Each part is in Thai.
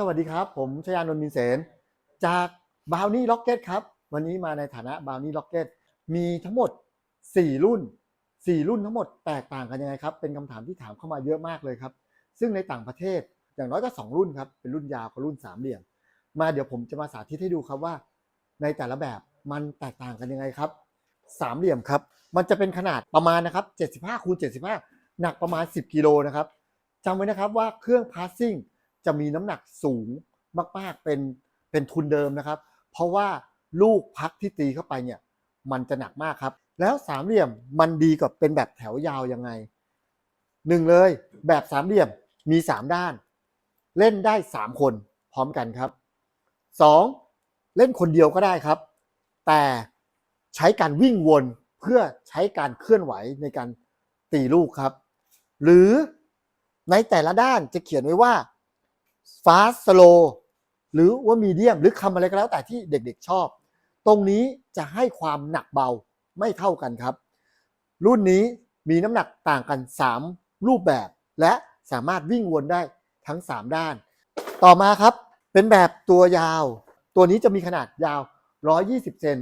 สวัสดีครับ ผมชยานนท์มินเสนจากบ o วนี่ล็อกเก็ตครับ วันนี้มาในฐานะบ o วนี่ล็อกเก็ตมีทั้งหมด 4 รุ่น 4 รุ่นทั้งหมดแตกต่างกันยังไงครับ เป็นคำถามที่ถามเข้ามาเยอะมากเลยครับ ซึ่งในต่างประเทศอย่างน้อยก็ 2 รุ่นครับ เป็นรุ่นยาวกับรุ่นสามเหลี่ยม มาเดี๋ยวผมจะมาสาธิตให้ดูครับว่า ในแต่ละแบบมันแตกต่างกันยังไงครับสามเหลี่ยมครับ มันจะเป็นขนาดประมาณนะครับ75คูณ75 หนักประมาณ 10กิโลนะครับจำไว้นะครับว่าเครื่องพาสซิ่ง จะมีน้ำหนักสูงมากๆเป็นเป็นทุนเดิมนะครับ เพราะว่าลูกพักที่ตีเข้าไปเนี่ยมันจะหนักมากครับ แล้วสามเหลี่ยมมันดีกว่าเป็นแบบแถวยาวยังไงหนึ่งเลยแบบสามเหลี่ยมมี3ด้าน เล่นได้3คนพร้อมกันครับ 2. เล่นคนเดียวก็ได้ครับ แต่ใช้การวิ่งวนเพื่อใช้การเคลื่อนไหวในการตีลูกครับ หรือในแต่ละด้านจะเขียนไว้ว่า fast slow หรือว่า medium หรือคำอะไรก็แล้วแต่ที่เด็กๆชอบ ตรงนี้จะให้ความหนักเบาไม่เท่ากันครับ รุ่นนี้มีน้ำหนักต่างกัน 3 รูปแบบ และสามารถวิ่งวนได้ทั้ง 3 ด้าน ต่อมาครับเป็นแบบตัวยาว ตัวนี้จะมีขนาดยาว 120 เซน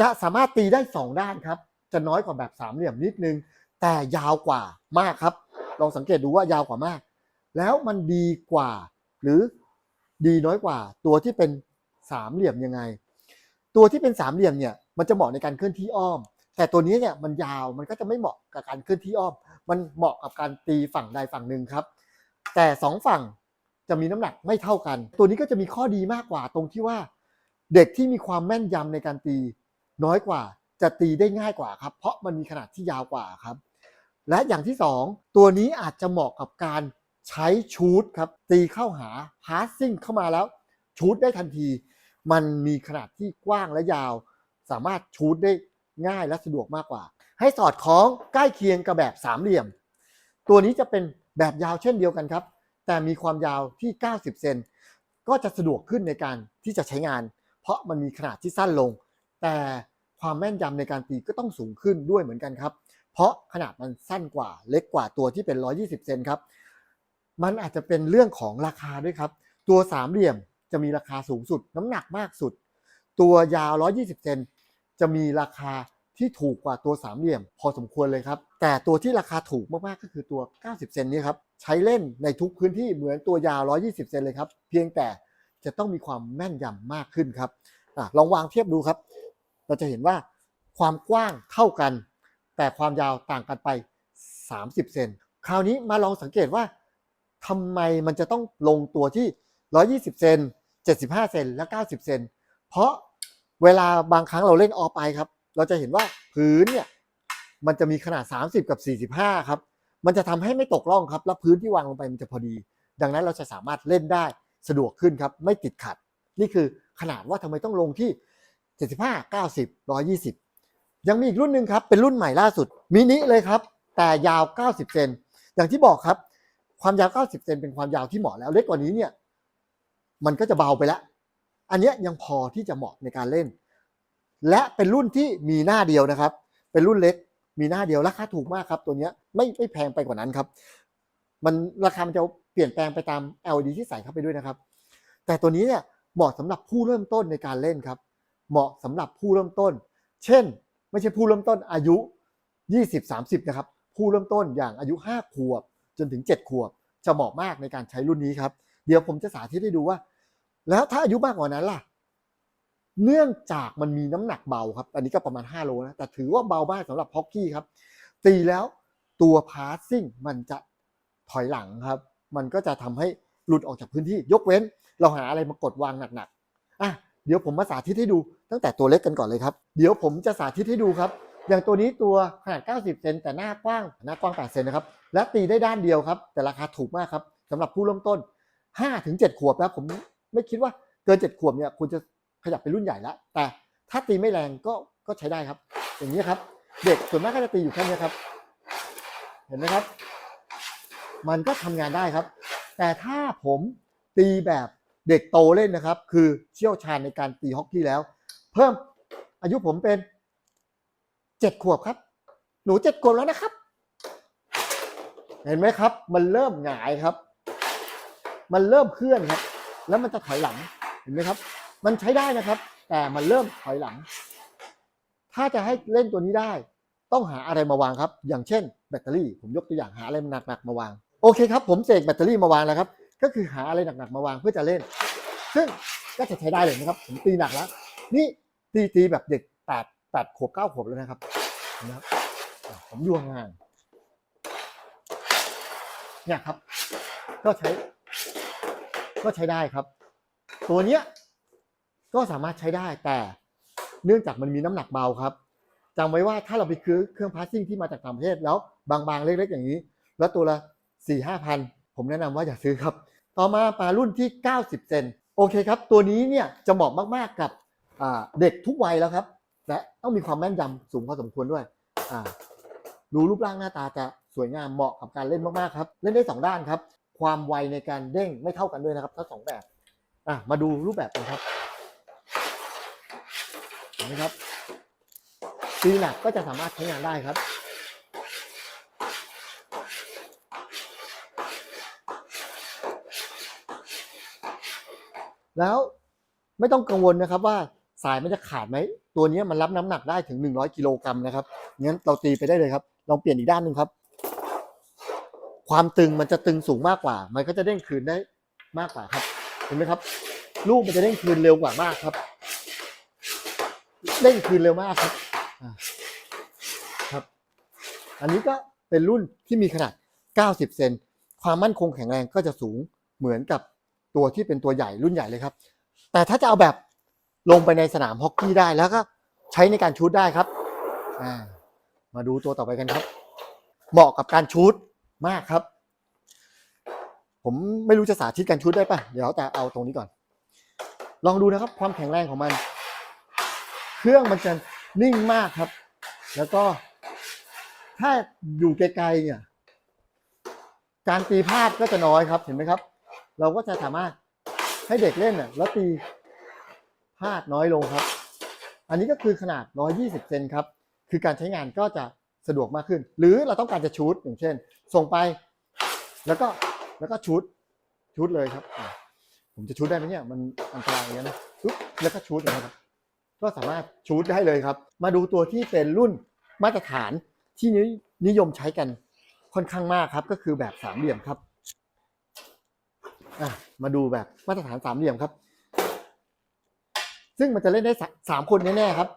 จะสามารถตีได้ 2 ด้านครับ จะน้อยกว่าแบบสามเหลี่ยมนิดนึง แต่ยาวกว่ามากครับ ลองสังเกตดูว่ายาวกว่ามาก แล้วมันดีกว่า หรือดีน้อยกว่า ตัวที่เป็นสามเหลี่ยมยังไง ตัวที่เป็นสามเหลี่ยมเนี่ยมันจะเหมาะในการเคลื่อนที่อ้อม แต่ตัวนี้เนี่ยมันยาวมันก็จะไม่เหมาะกับการเคลื่อนที่อ้อม มันเหมาะกับการตีฝั่งใดฝั่งหนึ่งครับ แต่สองฝั่งจะมีน้ำหนักไม่เท่ากัน ตัวนี้ก็จะมีข้อดีมากกว่าตรงที่ว่า เด็กที่มีความแม่นยำในการตี น้อยกว่าจะตีได้ง่ายกว่าครับ เพราะมันมีขนาดที่ยาวกว่าครับ และอย่างที่ 2 ตัวนี้อาจจะเหมาะกับการ ใช้ชูตครับตีเข้าหาพาสซิ่งเข้ามาแล้วชูตได้ทันที มันมีขนาดที่กว้างและยาว สามารถชูตได้ง่ายและสะดวกมากกว่า ให้สอดคล้องใกล้เคียงกับแบบสามเหลี่ยม ตัวนี้จะเป็นแบบยาวเช่นเดียวกันครับ แต่มีความยาวที่ 90 เซนก็จะสะดวกขึ้นในการที่จะใช้งาน เพราะมันมีขนาดที่สั้นลง แต่ความแม่นยำในการตีก็ต้องสูงขึ้นด้วยเหมือนกันครับ เพราะขนาดมันสั้นกว่าเล็กกว่าตัวที่เป็น 120 เซนครับ มันอาจจะเป็นเรื่องของราคาด้วยครับ ตัวสามเหลี่ยมจะมีราคาสูงสุด น้ำหนักมากสุด ตัวยาว 120 เซนจะมีราคาที่ถูกกว่าตัวสามเหลี่ยม พอสมควรเลยครับ แต่ตัวที่ราคาถูกมากๆก็คือตัว 90 เซนนี้ครับใช้เล่นในทุกพื้นที่เหมือนตัวยาว 120 เซนเลยครับ เพียงแต่จะต้องมีความแม่นยำมากขึ้นครับอลองวางเทียบดูครับ เราจะเห็นว่าความกว้างเท่ากัน แต่ความยาวต่างกันไป 30 เซนคราวนี้มาลองสังเกตว่า ทำไมมันจะต้องลงตัวที่ 120 เซน 75 เซน และ 90 เซน เพราะเวลาบางครั้งเราเล่นออไปครับ เราจะเห็นว่าพื้นเนี่ยมันจะมีขนาด 30 กับ 45 ครับ มันจะทำให้ไม่ตกร่องครับ แล้วพื้นที่วางลงไปมันจะพอดี ดังนั้นเราจะสามารถเล่นได้สะดวกขึ้นครับ ไม่ติดขัด นี่คือขนาดว่าทำไมต้องลงที่ 75 90 120 ยังมีอีกรุ่นหนึ่งครับ เป็นรุ่นใหม่ล่าสุดมินิเลยครับ แต่ยาว 90 เซน อย่างที่บอกครับ ความยาว 90 เซนเป็นความยาวที่เหมาะแล้ว เล็กกว่านี้เนี่ย มันก็จะเบาไปแล้ว อันนี้ยังพอที่จะเหมาะในการเล่น และเป็นรุ่นที่มีหน้าเดียวนะครับ เป็นรุ่นเล็ก มีหน้าเดียว ราคาถูกมากครับ ตัวนี้ไม่ไม่แพงไปกว่านั้นครับ มันราคามันจะเปลี่ยนแปลงไปตาม LED ที่ใส่เข้าไปด้วยนะครับ แต่ตัวนี้เนี่ยเหมาะสำหรับผู้เริ่มต้นในการเล่นครับ เหมาะสำหรับผู้เริ่มต้น เช่น ไม่ใช่ผู้เริ่มต้นอายุ 20-30 นะครับ ผู้เริ่มต้นอย่างอายุ 5 ขวบ จนถึง 7 ขวบ จะเหมาะมากในการใช้รุ่นนี้ครับ เดี๋ยวผมจะสาธิตให้ดูว่า แล้วถ้าอายุมากกว่านั้นล่ะ เนื่องจากมันมีน้ำหนักเบาครับ อันนี้ก็ประมาณ 5 โลนะ แต่ถือว่าเบามากสำหรับฮอกกี้ครับ ตีแล้วตัวพาสซิ่งมันจะถอยหลังครับ มันก็จะทำให้หลุดออกจากพื้นที่ ยกเว้น เราหาอะไรมากดวางหนักๆอะเดี๋ยวผมมาสาธิตให้ดูตั้งแต่ตัวเล็กกันก่อนเลยครับ เดี๋ยวผมจะสาธิตให้ดูครับ อย่างตัวนี้ตัวขนาด 90 เซนแต่หน้ากว้าง หน้ากว้าง 8 เซนนะครับ และตีได้ด้านเดียวครับ แต่ราคาถูกมากครับสำหรับผู้เริ่มต้น 5-7 ขวบแล้วผมไม่คิดว่าเกิน 7 ขวบเนี่ยคุณจะขยับเป็นรุ่นใหญ่แล้วแต่ถ้าตีไม่แรงก็ก็ใช้ได้ครับ อย่างนี้ครับ เด็กส่วนมากก็จะตีอยู่แค่นี้ครับ เห็นไหมครับ มันก็ทำงานได้ครับ แต่ถ้าผมตีแบบเด็กโตเล่นนะครับ คือเชี่ยวชาญในการตีฮอกกี้แล้ว เพิ่มอายุผมเป็นเจ็ดขวบครับ หนูเจ็ดขวบแล้วนะครับ เห็นไหมครับ มันเริ่มหงายครับ มันเริ่มเคลื่อนครับ แล้วมันจะถอยหลังเห็นไหมครับ มันใช้ได้นะครับ แต่มันเริ่มถอยหลัง ถ้าจะให้เล่นตัวนี้ได้ ต้องหาอะไรมาวางครับ อย่างเช่น แบตเตอรี่ ผมยกตัวอย่างหาอะไรหนักๆมาวาง โอเคครับ ผมเสกแบตเตอรี่มาวางแล้วครับ ก็คือหาอะไรหนักๆมาวางเพื่อจะเล่น ซึ่งก็จะใช้ได้เลยนะครับ ผมตีหนักแล้ว นี่ตีตีแบบเด็กแปดแปดขวบเก้าขวบแล้วนะครับเห็นะครับอะผมยวงงาน เนี่ยครับ ก็ใช้ ก็ใช้ได้ครับ ตัวเนี้ยก็สามารถใช้ได้แต่เนื่องจากมันมีน้ำหนักเบาครับจำไว้ว่าถ้าเราไปซื้อเครื่องพาสซิ่งที่มาจากต่างประเทศแล้วบางๆเล็กๆอย่างนี้ แล้วตัวละสี่ห้าพันผมแนะนำว่าอย่าซื้อครับ ต่อมาปลารุ่นที่ 90 เซนโอเคครับ ตัวนี้เนี่ยจะเหมาะมากๆกับเด็กทุกวัยแล้วครับ และต้องมีความแม่นยำสูงพอสมควรด้วยอ่าดูรูปร่างหน้าตาจะ สวยงามเหมาะกับการเล่นมากๆครับ เล่นได้สองด้านครับ ความไวในการเด้งไม่เท่ากันด้วยนะครับทั้งสองแบบอะมาดูรูปแบบกันครับเห็นไหมครับตีหนักก็จะสามารถใช้งานได้ครับแล้วไม่ต้องกังวลนะครับว่าสายมันจะขาดไหม ตัวนี้มันรับน้ำหนักได้ถึง 100 กิโลกรัมนะครับงั้นเราตีไปได้เลยครับ ลองเปลี่ยนอีกด้านหนึ่งครับ ความตึงมันจะตึงสูงมากกว่า มันก็จะเด้งคืนได้มากกว่าครับ เห็นไหมครับ ลูกมันจะเด้งคืนเร็วกว่ามากครับ เด้งคืนเร็วมากครับครับ อันนี้ก็เป็นรุ่นที่มีขนาด 90 เซน ความมั่นคงแข็งแรงก็จะสูงเหมือนกับตัวที่เป็นตัวใหญ่รุ่นใหญ่เลยครับ แต่ถ้าจะเอาแบบลงไปในสนามฮอกกี้ได้แล้วก็ใช้ในการชูตได้ครับ มาดูตัวต่อไปกันครับ เหมาะกับการชูต มากครับ ผมไม่รู้จะสาธิตการชูตได้ปะเดี๋ยวจะเอาตรงนี้ก่อน ลองดูนะครับ ความแข็งแรงของมัน เครื่องมันจะนิ่งมากครับ แล้วก็ถ้าอยู่ไกลๆเนี่ย การตีพลาดก็จะน้อยครับ เห็นไหมครับ เราก็จะสามารถให้เด็กเล่นน่ะแล้วตีพลาดน้อยลงครับ อันนี้ก็คือขนาด 120 เซนครับ คือการใช้งานก็จะ สะดวกมากขึ้น หรือเราต้องการจะชูดอย่างเช่น ส่งไป แล้วก็แล้วก็ชูดชูดเลยครับ ผมจะชูดได้ไหมเนี่ยมันอันตรายอย่างเงี้ยนะปุ๊บแล้วก็ชูดอย่างเงี้ยครับ ก็สามารถชูดได้เลยครับ มาดูตัวที่เป็นรุ่นมาตรฐานที่นิยมใช้กันค่อนข้างมากครับก็คือแบบสามเหลี่ยมครับมาดูแบบมาตรฐานสามเหลี่ยมครับ ซึ่งมันจะเล่นได้สาสามคนแน่ๆครับ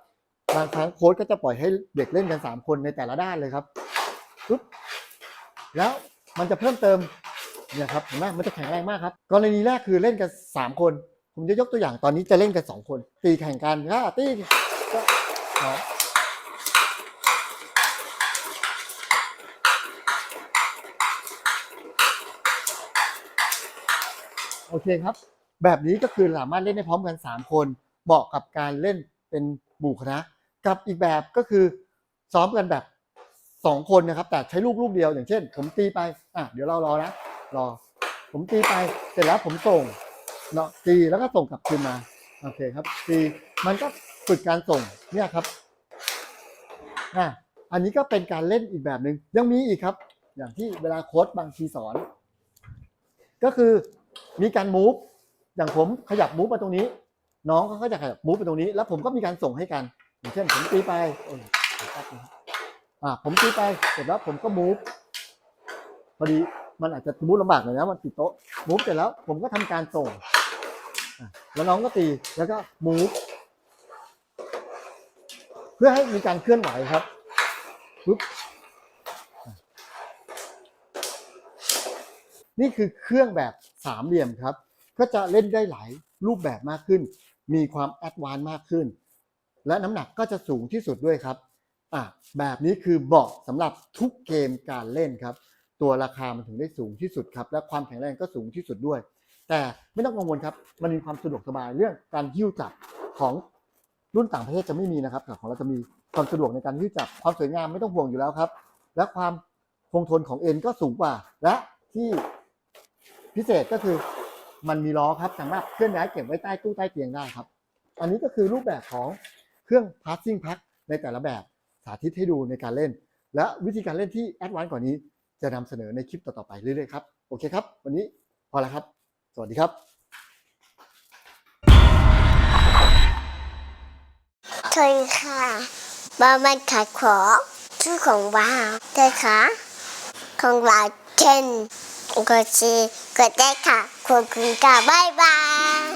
บางครั้งโค้ชก็จะปล่อยให้เด็กเล่นกันสามคนในแต่ละด้านเลยครับปุ๊บแล้วมันจะเพิ่มเติมเนี่ยครับเห็นไหมมันจะแข็งแรงมากครับกรณีแรกคือเล่นกันสามคน ผมจะยกตัวอย่างตอนนี้จะเล่นกันสองคน ตีแข่งกันถ้าตีก็สองโอเคครับ แบบนี้ก็คือสามารถเล่นได้พร้อมกัน 3 คนเหมาะกับการเล่นเป็นหมู่คณะ กับอีกแบบก็คือซ้อมกันแบบ 2 คนนะครับ แต่ใช้ลูกลูกเดียวอย่างเช่น ผมตีไปอะเดี๋ยวเรารอนะรอ ผมตีไปเสร็จแล้วผมส่งเนาะตีแล้วก็ส่งกลับคืนมาโอเคครับตีมันก็ฝึกการส่งเนี่ยครับอะอันนี้ก็เป็นการเล่นอีกแบบหนึ่งยังมีอีกครับ อย่างที่เวลาโค้ชบางทีสอน ก็คือมีการมูฟอย่างผมขยับมูฟมาตรงนี้ น้องเขาก็จะขยับมูฟไปตรงนี้ แล้วผมก็มีการส่งให้กัน อย่างเช่นผมตีไปอ่าผมตีไปเสร็จแล้วผมก็มูฟพอดีมันอาจจะมูฟลำบากหน่อยนะมันติดโต๊ะมูฟเสร็จแล้ว ผมก็ทำการส่งแล้วน้องก็ตีแล้วก็มูฟเพื่อให้มีการเคลื่อนไหวครับปุ๊บนี่คือเครื่องแบบสามเหลี่ยมครับ ก็จะเล่นได้หลายรูปแบบมากขึ้น มีความแอดวานซ์มากขึ้น และน้ำหนักก็จะสูงที่สุดด้วยครับอะแบบนี้คือเหมาะสำหรับทุกเกมการเล่นครับ ตัวราคามันถึงได้สูงที่สุดครับ และความแข็งแรงก็สูงที่สุดด้วย แต่ไม่ต้องกังวลครับ มันมีความสะดวกสบายเรื่องการหิ้วจับของรุ่นต่างประเทศจะไม่มีนะครับแต่ของเราจะมีความสะดวกในการหิ้วจับความสวยงามไม่ต้องห่วงอยู่แล้วครับ และความคงทนของเอ็นก็สูงกว่า และที่พิเศษก็คือมันมีล้อครับสามารถเคลื่อนย้ายเก็บไว้ใต้ตู้ใต้เตียงได้ครับ อันนี้ก็คือรูปแบบของ เครื่อง passing pack ในแต่ละแบบสาธิตให้ดูในการเล่น และวิธีการเล่นที่แอดวานซ์กว่านี้ จะนำเสนอในคลิปต่อๆไปเรื่อยๆครับโอเคครับ วันนี้พอแล้วครับ สวัสดีครับ เชิญค่ะบ้ามันขายของชื่อของว้าวได้ค่ะของว้าเช่นกดซีกดได้ค่ะขอบคุณค่บายบาย